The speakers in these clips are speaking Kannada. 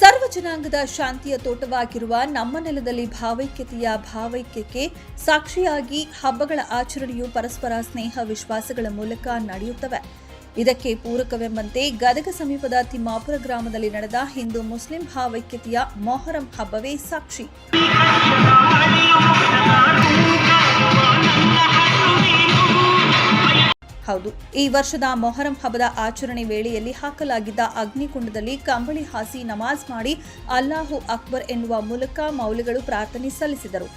ಸರ್ವ ಜನಾಂಗದ ಶಾಂತಿಯ ತೋಟವಾಗಿರುವ ನಮ್ಮ ನೆಲದಲ್ಲಿ ಭಾವೈಕ್ಯತೆಯ ಭಾವೈಕ್ಯಕ್ಕೆ ಸಾಕ್ಷಿಯಾಗಿ ಹಬ್ಬಗಳ ಆಚರಣೆಯು ಪರಸ್ಪರ ಸ್ನೇಹ ವಿಶ್ವಾಸಗಳ ಮೂಲಕ ನಡೆಯುತ್ತವೆ. ಇದಕ್ಕೆ ಪೂರಕವೆಂಬಂತೆ ಗದಗ ಸಮೀಪದ ತಿಮ್ಮಾಪುರ ಗ್ರಾಮದಲ್ಲಿ ನಡೆದ ಹಿಂದೂ ಮುಸ್ಲಿಂ ಭಾವೈಕ್ಯತೆಯ ಮೊಹರಂ ಹಬ್ಬವೇ ಸಾಕ್ಷಿ. ಹೌದು. ಈ ವರ್ಷದ ಮೊಹರಂ ಹಬ್ಬದ ಆಚರಣೆ ವೇಳೆಯಲ್ಲಿ ಹಾಕಲಾಗಿದ್ದ ಅಗ್ನಿಕುಂಡದಲ್ಲಿ ಕಂಬಳಿ ಹಾಸಿ ನಮಾಜ್ ಮಾಡಿ ಅಲ್ಲಾಹು ಅಕ್ಬರ್ ಎನ್ನುವ ಮೂಲಕ ಮೌಲ್ಯಗಳು ಪ್ರಾರ್ಥನೆ ಸಲ್ಲಿಸಿದರು.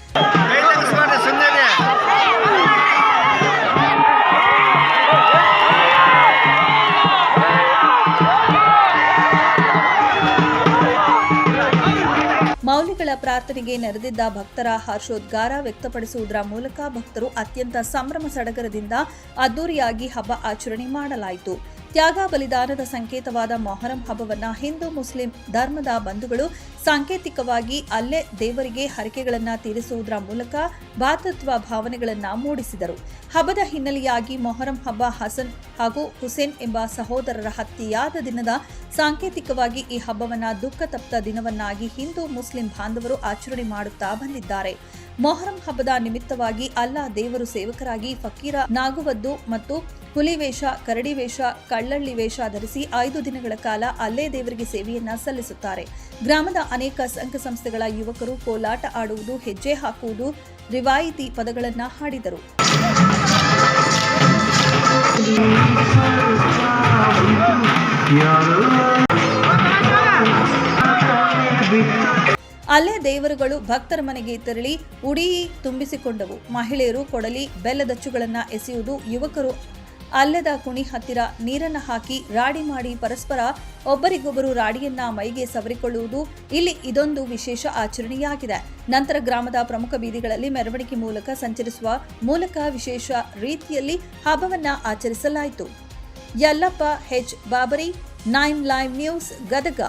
ಮೌಲ್ಯಗಳ ಪ್ರಾರ್ಥನೆಗೆ ನೆರೆದಿದ್ದ ಭಕ್ತರ ಹರ್ಷೋದ್ಗಾರ ವ್ಯಕ್ತಪಡಿಸುವುದರ ಮೂಲಕ ಭಕ್ತರು ಅತ್ಯಂತ ಸಂಭ್ರಮ ಸಡಗರದಿಂದ ಅದ್ದೂರಿಯಾಗಿ ಹಬ್ಬ ಆಚರಣೆ ಮಾಡಲಾಯಿತು. ತ್ಯಾಗ ಬಲಿದಾನದ ಸಂಕೇತವಾದ ಮೊಹರಂ ಹಬ್ಬವನ್ನ ಹಿಂದೂ ಮುಸ್ಲಿಂ ಧರ್ಮದ ಬಂಧುಗಳು ಸಾಂಕೇತಿಕವಾಗಿ ಅಲ್ಲೇ ದೇವರಿಗೆ ಹರಕೆಗಳನ್ನ ತೀರಿಸುವುದರ ಮೂಲಕ ಭಾತೃತ್ವ ಭಾವನೆಗಳನ್ನ ಮೂಡಿಸಿದರು. ಹಬ್ಬದ ಹಿನ್ನೆಲೆಯಾಗಿ ಮೊಹರಂ ಹಬ್ಬ ಹಸನ್ ಹಾಗೂ ಹುಸೇನ್ ಎಂಬ ಸಹೋದರರ ಹತ್ಯೆಯಾದ ದಿನದ ಸಾಂಕೇತಿಕವಾಗಿ ಈ ಹಬ್ಬವನ್ನ ದುಃಖ ತಪ್ತ ದಿನವನ್ನಾಗಿ ಹಿಂದೂ ಮುಸ್ಲಿಂ ಬಾಂಧವರು ಆಚರಣೆ ಮಾಡುತ್ತಾ ಬಂದಿದ್ದಾರೆ. ಮೊಹರಂ ಹಬ್ಬದ ನಿಮಿತ್ತವಾಗಿ ಅಲ್ಲಾ ದೇವರು ಸೇವಕರಾಗಿ ಫಕೀರ ನಾಗುವದ್ದು ಮತ್ತು ಹುಲಿವೇಷ ಕರಡಿವೇಷ ಕರಡಿ ವೇಷ ಕಳ್ಳಳ್ಳಿ ವೇಷ ಧರಿಸಿ ಐದು ದಿನಗಳ ಕಾಲ ಅಲ್ಲೇ ದೇವರಿಗೆ ಸೇವೆಯನ್ನ ಸಲ್ಲಿಸುತ್ತಾರೆ. ಗ್ರಾಮದ ಅನೇಕ ಸಂಘ ಸಂಸ್ಥೆಗಳ ಯುವಕರು ಕೋಲಾಟ ಆಡುವುದು, ಹೆಜ್ಜೆ ಹಾಕುವುದು, ರಿವಾಯಿತಿ ಪದಗಳನ್ನ ಹಾಡಿದರು. ಅಲ್ಲೇ ದೇವರುಗಳು ಭಕ್ತರ ಮನೆಗೆ ತೆರಳಿ, ಉಡಿ ತುಂಬಿಸಿಕೊಂಡವು. ಮಹಿಳೆಯರು ಕೊಡಲಿ, ಬೆಲ್ಲದಚ್ಚುಗಳನ್ನ ಎಸೆಯುವುದು ಯುವಕರು ಅಲ್ಲದ ಕುಣಿ ಹತ್ತಿರ ನೀರನ್ನು ಹಾಕಿ ರಾಡಿ ಮಾಡಿ ಪರಸ್ಪರ ಒಬ್ಬರಿಗೊಬ್ಬರು ರಾಡಿಯನ್ನ ಮೈಗೆ ಸವರಿಕೊಳ್ಳುವುದು ಇಲ್ಲಿ ಇದೊಂದು ವಿಶೇಷ ಆಚರಣೆಯಾಗಿದೆ. ನಂತರ ಗ್ರಾಮದ ಪ್ರಮುಖ ಬೀದಿಗಳಲ್ಲಿ ಮೆರವಣಿಗೆ ಮೂಲಕ ಸಂಚರಿಸುವ ಮೂಲಕ ವಿಶೇಷ ರೀತಿಯಲ್ಲಿ ಹಬ್ಬವನ್ನ ಆಚರಿಸಲಾಯಿತು. Yallappa, H, Babari, nine live news, Gadag.